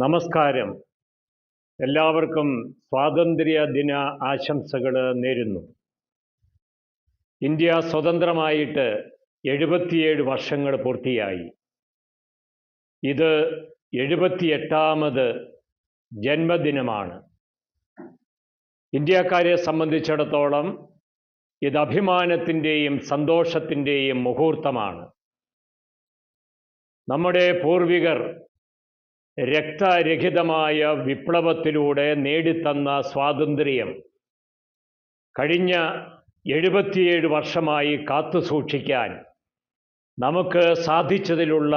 നമസ്കാരം. എല്ലാവർക്കും സ്വാതന്ത്ര്യ ദിന ആശംസകൾ നേരുന്നു. ഇന്ത്യ സ്വതന്ത്രമായിട്ട് എഴുപത്തിയേഴ് വർഷങ്ങൾ പൂർത്തിയായി. ഇത് എഴുപത്തിയെട്ടാമത് ജന്മദിനമാണ്. ഇന്ത്യക്കാരെ സംബന്ധിച്ചിടത്തോളം ഇത് അഭിമാനത്തിന്റെയും സന്തോഷത്തിന്റെയും മുഹൂർത്തമാണ്. നമ്മുടെ പൂർവികർ രക്തരഹിതമായ വിപ്ലവത്തിലൂടെ നേടിത്തന്ന സ്വാതന്ത്ര്യം കഴിഞ്ഞ എഴുപത്തിയേഴ് വർഷമായി കാത്തു സൂക്ഷിക്കാൻ നമുക്ക് സാധിച്ചതിലുള്ള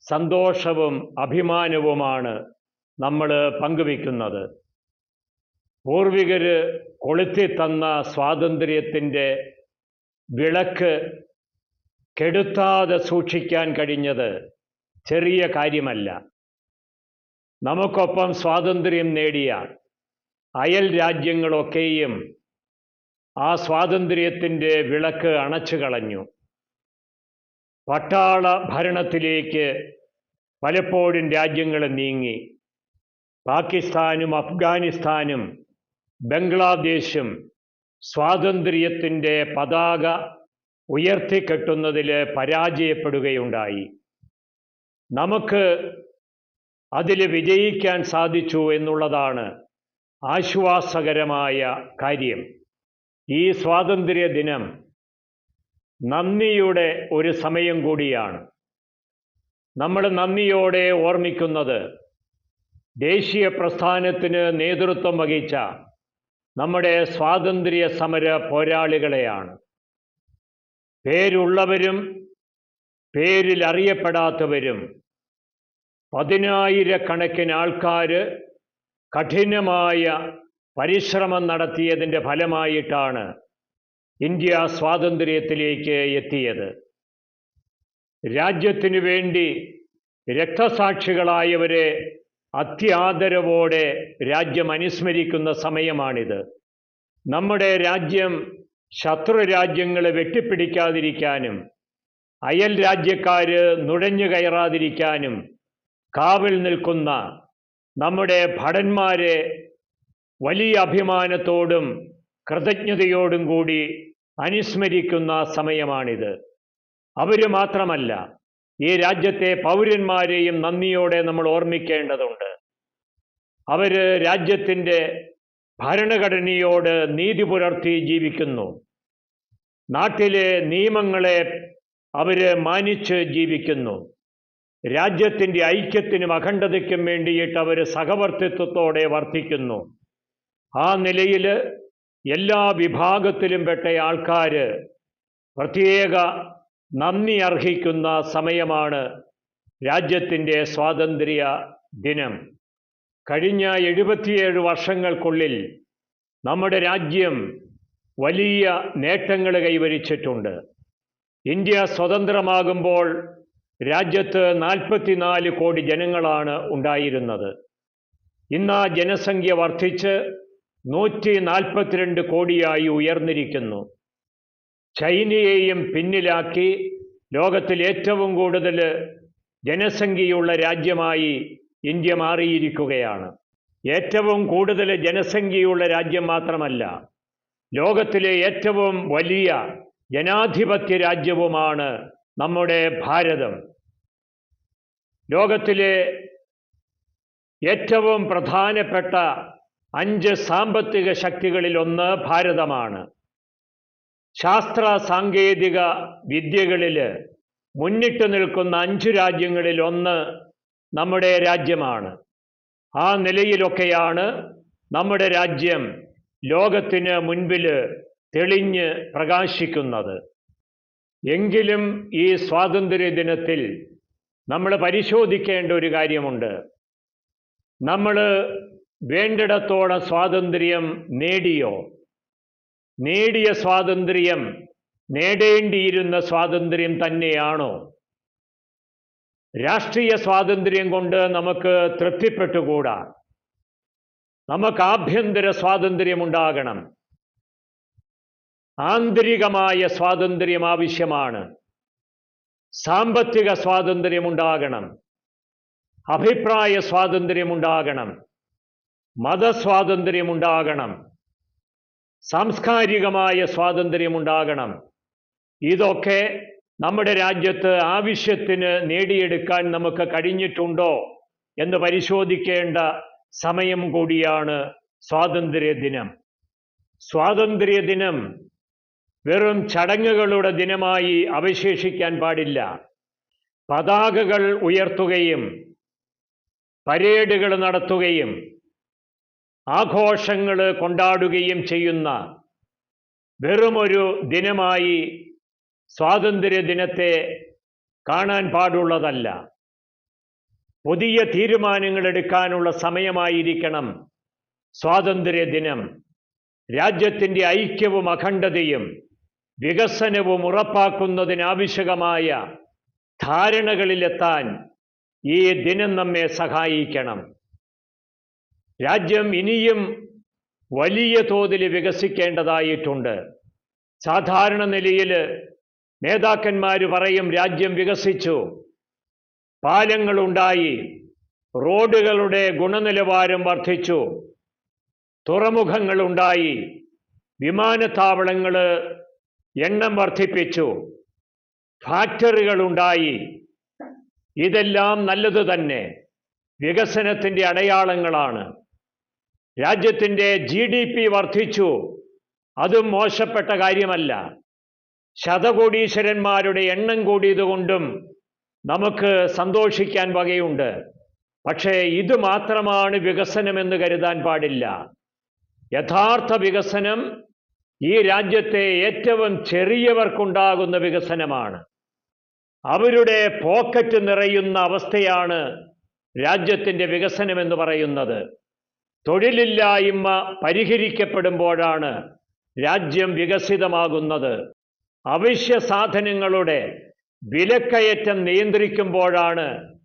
സന്തോഷവും അഭിമാനവുമാണ് നമ്മൾ പങ്കുവയ്ക്കുന്നത്. പൂർവികർ കൊളുത്തി തന്ന സ്വാതന്ത്ര്യത്തിന്റെ വിളക്ക് കെടുത്താതെ സൂക്ഷിക്കാൻ കഴിഞ്ഞത് ചെറിയ കാര്യമല്ല. നമുക്കൊപ്പം സ്വാതന്ത്ര്യം നേടിയ അയൽ രാജ്യങ്ങളൊക്കെയും ആ സ്വാതന്ത്ര്യത്തിന്റെ വിളക്ക് അണച്ചു കളഞ്ഞു. പട്ടാള ഭരണത്തിലേക്ക് പലപ്പോഴും രാജ്യങ്ങൾ നീങ്ങി. പാകിസ്ഥാനും അഫ്ഗാനിസ്ഥാനും ബംഗ്ലാദേശും സ്വാതന്ത്ര്യത്തിന്റെ പതാക ഉയർത്തിക്കെട്ടുന്നതിൽ പരാജയപ്പെടുകയുണ്ടായി. നമുക്ക് അതിൽ വിജയിക്കാൻ സാധിച്ചു എന്നുള്ളതാണ് ആശ്വാസകരമായ കാര്യം. ഈ സ്വാതന്ത്ര്യ ദിനം നന്ദിയുടെ ഒരു സമയം കൂടിയാണ്. നമ്മൾ നന്ദിയോടെ ഓർമ്മിക്കുന്നത് ദേശീയ പ്രസ്ഥാനത്തിന് നേതൃത്വം വഹിച്ച നമ്മുടെ സ്വാതന്ത്ര്യ സമര പോരാളികളെയാണ്. പേരുള്ളവരും പേരിൽ അറിയപ്പെടാത്തവരും പതിനായിരക്കണക്കിന് ആൾക്കാർ കഠിനമായ പരിശ്രമം നടത്തിയതിന്റെ ഫലമായിട്ടാണ് ഇന്ത്യ സ്വാതന്ത്ര്യത്തിലേക്ക് എത്തിയത്. രാജ്യത്തിനു വേണ്ടി രക്തസാക്ഷികളായവരെ അത്യാദരവോടെ രാജ്യം അനുസ്മരിക്കുന്ന സമയമാണിത്. നമ്മുടെ രാജ്യം ശത്രു രാജ്യങ്ങളെ വെട്ടിപ്പിടിക്കാതിരിക്കാനും അയൽ രാജ്യക്കാർ നുഴഞ്ഞു കയറാതിരിക്കാനും കാവൽ നിൽക്കുന്ന നമ്മുടെ ഭടന്മാരെ വലിയ അഭിമാനത്തോടും കൃതജ്ഞതയോടും കൂടി അനുസ്മരിക്കുന്ന സമയമാണിത്. അവർ മാത്രമല്ല ഈ രാജ്യത്തെ പൗരന്മാരെയും നന്ദിയോടെ നമ്മൾ ഓർമ്മിക്കേണ്ടതുണ്ട്. അവർ രാജ്യത്തിന്റെ ഭരണഘടനയോട് നീതി പുലർത്തി ജീവിക്കുന്നു. നാട്ടിലെ നിയമങ്ങളെ അവർ മാനിച്ച് ജീവിക്കുന്നു. രാജ്യത്തിന്റെ ഐക്യത്തിനും അഖണ്ഡതയ്ക്കും വേണ്ടിയിട്ട് അവർ സഹവർത്തിത്വത്തോടെ വർത്തിക്കുന്നു. ആ നിലയിൽ എല്ലാ വിഭാഗത്തിലും പെട്ട ആൾക്കാർ പ്രത്യേക നന്ദി അർഹിക്കുന്ന സമയമാണ് രാജ്യത്തിന്റെ സ്വാതന്ത്ര്യ ദിനം. കഴിഞ്ഞ എഴുപത്തിയേഴ് വർഷങ്ങൾക്കുള്ളിൽ നമ്മുടെ രാജ്യം വലിയ നേട്ടങ്ങൾ കൈവരിച്ചിട്ടുണ്ട്. ഇന്ത്യ സ്വതന്ത്രമാകുമ്പോൾ രാജ്യത്ത് നാൽപ്പത്തിനാല് കോടി ജനങ്ങളാണ് ഉണ്ടായിരുന്നത്. ഇന്ന് ആ ജനസംഖ്യ വർദ്ധിച്ച് നൂറ്റി നാൽപ്പത്തിരണ്ട് കോടിയായി ഉയർന്നിരിക്കുന്നു. ചൈനയെയും പിന്നിലാക്കി ലോകത്തിൽ ഏറ്റവും കൂടുതൽ ജനസംഖ്യയുള്ള രാജ്യമായി ഇന്ത്യ മാറിയിരിക്കുകയാണ്. ഏറ്റവും കൂടുതൽ ജനസംഖ്യയുള്ള രാജ്യം മാത്രമല്ല ലോകത്തിലെ ഏറ്റവും വലിയ ജനാധിപത്യ രാജ്യവുമാണ് നമ്മുടെ ഭാരതം ലോകത്തിലെ ഏറ്റവും പ്രധാനപ്പെട്ട അഞ്ച് സാമ്പത്തിക ശക്തികളിൽ ഒന്ന് ഭാരതമാണ്. ശാസ്ത്ര സാങ്കേതിക വിദ്യകളിൽ മുന്നിട്ട് നിൽക്കുന്ന അഞ്ച് രാജ്യങ്ങളിൽ ഒന്ന് നമ്മുടെ രാജ്യമാണ്. ആ നിലയിലൊക്കെയാണ് നമ്മുടെ രാജ്യം ലോകത്തിന് മുൻപിൽ തെളിഞ്ഞ് പ്രകാശിക്കുന്നത്. എങ്കിലും ഈ സ്വാതന്ത്ര്യ ദിനത്തിൽ നമ്മൾ പരിശോധിക്കേണ്ട ഒരു കാര്യമുണ്ട്. നമ്മൾ വേണ്ടിടത്തോളം സ്വാതന്ത്ര്യം നേടിയോ? നേടിയ സ്വാതന്ത്ര്യം നേടേണ്ടിയിരുന്ന സ്വാതന്ത്ര്യം തന്നെയാണോ? രാഷ്ട്രീയ സ്വാതന്ത്ര്യം കൊണ്ട് നമുക്ക് തൃപ്തിപ്പെട്ടുകൂടാ. നമുക്ക് ആഭ്യന്തര സ്വാതന്ത്ര്യമുണ്ടാകണം. ആന്തരികമായ സ്വാതന്ത്ര്യം ആവശ്യമാണ്. സാമ്പത്തിക സ്വാതന്ത്ര്യമുണ്ടാകണം അഭിപ്രായ സ്വാതന്ത്ര്യമുണ്ടാകണം മതസ്വാതന്ത്ര്യമുണ്ടാകണം സാംസ്കാരികമായ സ്വാതന്ത്ര്യമുണ്ടാകണം ഇതൊക്കെ നമ്മുടെ രാജ്യത്ത് ആവശ്യത്തിന് നേടിയെടുക്കാൻ നമുക്ക് കഴിഞ്ഞിട്ടുണ്ടോ എന്ന് പരിശോധിക്കേണ്ട സമയം കൂടിയാണ് സ്വാതന്ത്ര്യ ദിനം സ്വാതന്ത്ര്യ ദിനം വെറും ചടങ്ങുകളുടെ ദിനമായി അവശേഷിക്കാൻ പാടില്ല. പതാകകൾ ഉയർത്തുകയും പരേഡുകൾ നടത്തുകയും ആഘോഷങ്ങൾ കൊണ്ടാടുകയും ചെയ്യുന്ന വെറുമൊരു ദിനമായി സ്വാതന്ത്ര്യ ദിനത്തെ കാണാൻ പാടുള്ളതല്ല. പുതിയ തീരുമാനങ്ങൾ എടുക്കാനുള്ള സമയമായിരിക്കണം സ്വാതന്ത്ര്യ ദിനം. രാജ്യത്തിന്റെ ഐക്യവും അഖണ്ഡതയും വികസനവും ഉറപ്പാക്കുന്നതിനാവശ്യകമായ ധാരണകളിലെത്താൻ ഈ ദിനം നമ്മെ സഹായിക്കണം. രാജ്യം ഇനിയും വലിയ തോതിൽ വികസിക്കേണ്ടതായിട്ടുണ്ട്. സാധാരണ നിലയിൽ നേതാക്കന്മാർ പറയും രാജ്യം വികസിച്ചു. പാലങ്ങളുണ്ടായി. റോഡുകളുടെ ഗുണനിലവാരം വർദ്ധിച്ചു. തുറമുഖങ്ങളുണ്ടായി. വിമാനത്താവളങ്ങൾ എണ്ണം വർദ്ധിപ്പിച്ചു. ഫാക്ടറികളുണ്ടായി. ഇതെല്ലാം നല്ലത് തന്നെ. വികസനത്തിന്റെ അടയാളങ്ങളാണ്. രാജ്യത്തിന്റെ ജി ഡി പി വർദ്ധിച്ചു. അതും മോശപ്പെട്ട കാര്യമല്ല. ശതകോടീശ്വരന്മാരുടെ എണ്ണം കൂടിയതുകൊണ്ടും നമുക്ക് സന്തോഷിക്കാൻ വകയുണ്ട്. പക്ഷേ ഇത് മാത്രമാണ് വികസനമെന്ന് കരുതാൻ പാടില്ല. യഥാർത്ഥ വികസനം ഈ രാജ്യത്തെ ഏറ്റവും ചെറിയവർക്കുണ്ടാകുന്ന വികസനമാണ്. അവരുടെ പോക്കറ്റ് നിറയുന്ന അവസ്ഥയാണ് രാജ്യത്തിന്റെ വികസനം എന്ന് പറയുന്നത്. തൊഴിലില്ലായ്മ പരിഹരിക്കപ്പെടുമ്പോഴാണ് രാജ്യം വികസിതമാകുന്നത്. അവശ്യ സാധനങ്ങളുടെ വിലക്കയറ്റം നിയന്ത്രിക്കുമ്പോഴാണ്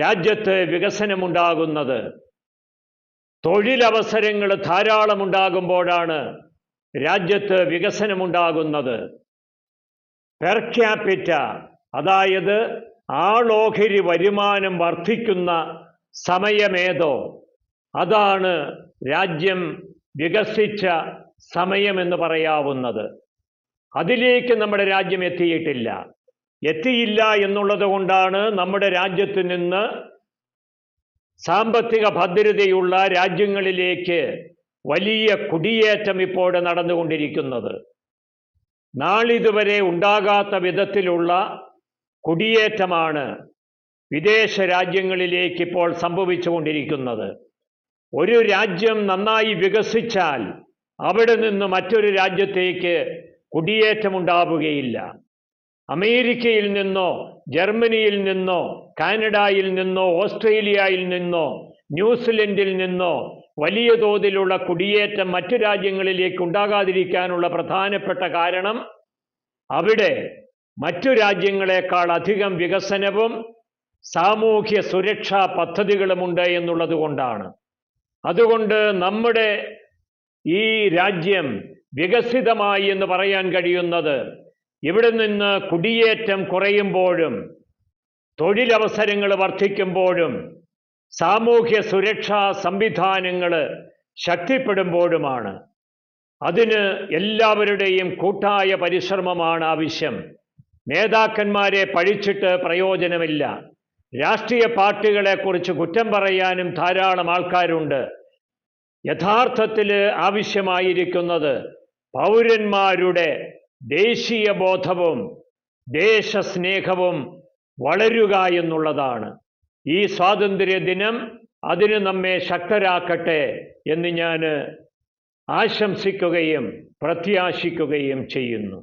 രാജ്യത്ത് വികസനമുണ്ടാകുന്നത്. തൊഴിലവസരങ്ങൾ ധാരാളമുണ്ടാകുമ്പോഴാണ് രാജ്യത്ത് വികസനമുണ്ടാകുന്നത്. പെർ ക്യാപിറ്റ അതായത് ആളോഹരി വരുമാനം വർദ്ധിക്കുന്ന സമയമേതോ അതാണ് രാജ്യം വികസിച്ച സമയമെന്ന് പറയാവുന്നത്. അതിലേക്ക് നമ്മുടെ രാജ്യം എത്തിയിട്ടില്ല. എത്തിയില്ല എന്നുള്ളത് കൊണ്ടാണ് നമ്മുടെ രാജ്യത്ത് നിന്ന് സാമ്പത്തിക ഭദ്രതയുള്ള രാജ്യങ്ങളിലേക്ക് വലിയ കുടിയേറ്റം ഇപ്പോൾ നടന്നുകൊണ്ടിരിക്കുന്നത്. നാളിതുവരെ ഉണ്ടാകാത്ത വിധത്തിലുള്ള കുടിയേറ്റമാണ് വിദേശ രാജ്യങ്ങളിലേക്ക് ഇപ്പോൾ സംഭവിച്ചുകൊണ്ടിരിക്കുന്നത്. ഒരു രാജ്യം നന്നായി വികസിച്ചാൽ അവിടെ നിന്ന് മറ്റൊരു രാജ്യത്തേക്ക് കുടിയേറ്റമുണ്ടാവുകയില്ല അമേരിക്കയിൽ നിന്നോ ജർമ്മനിയിൽ നിന്നോ കാനഡയിൽ നിന്നോ ഓസ്ട്രേലിയയിൽ നിന്നോ ന്യൂസിലൻഡിൽ നിന്നോ വലിയ തോതിലുള്ള കുടിയേറ്റം മറ്റു രാജ്യങ്ങളിലേക്ക് ഉണ്ടാകാതിരിക്കാനുള്ള പ്രധാനപ്പെട്ട കാരണം അവിടെ മറ്റു രാജ്യങ്ങളെക്കാൾ അധികം വികസനവും സാമൂഹ്യ സുരക്ഷാ പദ്ധതികളുമുണ്ട് എന്നുള്ളത് കൊണ്ടാണ്. അതുകൊണ്ട് നമ്മുടെ ഈ രാജ്യം വികസിതമായി എന്ന് പറയാൻ കഴിയുന്നത് ഇവിടെ നിന്ന് കുടിയേറ്റം കുറയുമ്പോഴും തൊഴിലവസരങ്ങൾ വർദ്ധിക്കുമ്പോഴും സാമൂഹ്യ സുരക്ഷാ സംവിധാനങ്ങൾ ശക്തിപ്പെടുമ്പോഴുമാണ്. അതിന് എല്ലാവരുടെയും കൂട്ടായ പരിശ്രമമാണ് ആവശ്യം. നേതാക്കന്മാരെ പഴിച്ചിട്ട് പ്രയോജനമില്ല. രാഷ്ട്രീയ പാർട്ടികളെക്കുറിച്ച് കുറ്റം പറയാനും ധാരാളം ആൾക്കാരുണ്ട്. യഥാർത്ഥത്തിൽ ആവശ്യമായിരിക്കുന്നത് പൗരന്മാരുടെ ദേശീയ ബോധവും ദേശസ്നേഹവും വളരുക എന്നുള്ളതാണ്. ഈ സ്വാതന്ത്ര്യ ദിനം അതിന് നമ്മെ ശക്തരാക്കട്ടെ എന്ന് ഞാൻ ആശംസിക്കുകയും പ്രത്യാശിക്കുകയും ചെയ്യുന്നു.